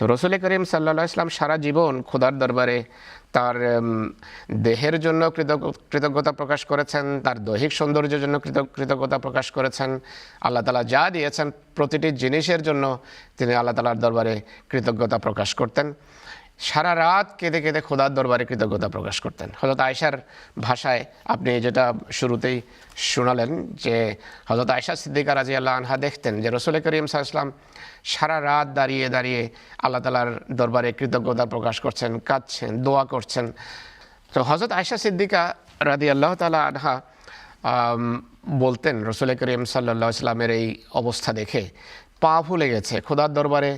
তো রসুল করিম সাল্লা ইসলাম সারা জীবন খোদার দরবারে তার দেহের জন্য কৃতজ্ঞ- কৃতজ্ঞতা প্রকাশ করেছেন, তার দৈহিক সৌন্দর্যের জন্য কৃতজ্ঞ- কৃতজ্ঞতা প্রকাশ করেছেন। আল্লাহ তালা যা দিয়েছেন প্রতিটি জিনিসের জন্য তিনি আল্লাহ তালার দরবারে কৃতজ্ঞতা প্রকাশ করতেন। সারা রাত কেঁদে কেঁদে খোদার দরবারে কৃতজ্ঞতা প্রকাশ করতেন। হজরত আয়সার ভাষায় আপনি যেটা শুরুতেই শোনালেন যে হজরত আয়সা সিদ্দিকা রাজি আল্লাহ আনহা দেখতেন যে রসুল করিম সাহা সারা রাত দাঁড়িয়ে দাঁড়িয়ে আল্লাহ তালার দরবারে কৃতজ্ঞতা প্রকাশ করছেন, কাঁদছেন, দোয়া করছেন। তো হজরত আয়সা সিদ্দিকা রাদি আল্লাহ তালা আনহা বলতেন রসুল করিম সাল্লা ইসলামের এই অবস্থা দেখে পা ফুলে গেছে। খোদার দরবারে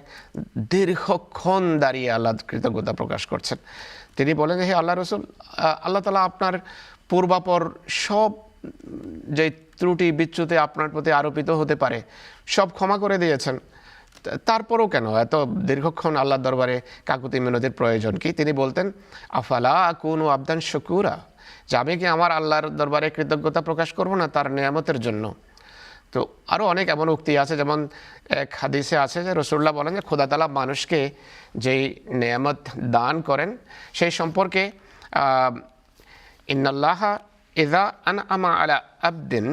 দীর্ঘক্ষণ দাঁড়িয়ে আল্লাহ কৃতজ্ঞতা প্রকাশ করছেন। তিনি বলেন, হে আল্লাহ রসুল আল্লাহ তালা আপনার পূর্বাপর সব যে ত্রুটি বিচ্যুতি আপনার প্রতি আরোপিত হতে পারে, সব ক্ষমা করে দিয়েছেন। তারপরও কেন? এত দীর্ঘক্ষণ আল্লাহর দরবারে কাকুতি মিনতির প্রয়োজন কি? তিনি বলতেন, আফালা কোন আবদান শকুরা। যে আমি কি আমার আল্লাহর দরবারে কৃতজ্ঞতা প্রকাশ করব না তার নিয়ামতের জন্য? তো আরও অনেক এমন উক্তি আছে, যেমন এক হাদিসে আছে যে রসুল্লাহ বলেন যে খোদা তালা মানুষকে যেই নেয়ামত দান করেন, সেই সম্পর্কে ইন্নাল্লাহা ইদা আন আমা আলা আবদিন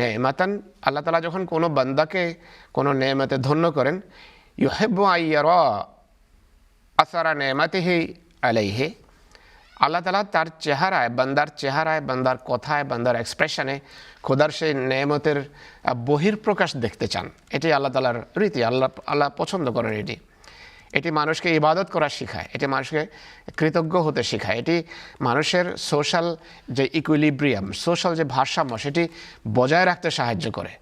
নেমাতান আল্লাহ তালা যখন কোনো বান্দাকে কোনো নেয়ামতে ধন্য করেন ইউ ইউহেব্বু আইয়ার আসারা নেমাতিহি আলাইহে আল্লাহ তালা তার চেহারায়, বান্দার চেহারায়, বান্দার কথায়, বান্দার এক্সপ্রেশনে খোদার সেই নেমতের বহির্প্রকাশ দেখতে চান। এটি আল্লাহ তালার রীতি, আল্লাহ আল্লাহ পছন্দ করেন এটি। এটি মানুষকে ইবাদত করা শেখায়, এটি মানুষকে কৃতজ্ঞ হতে শেখায়। এটি মানুষের সোশ্যাল যে ইকুইলিব্রিয়াম সোশ্যাল যে ভারসাম্য, সেটি বজায় রাখতে সাহায্য করে।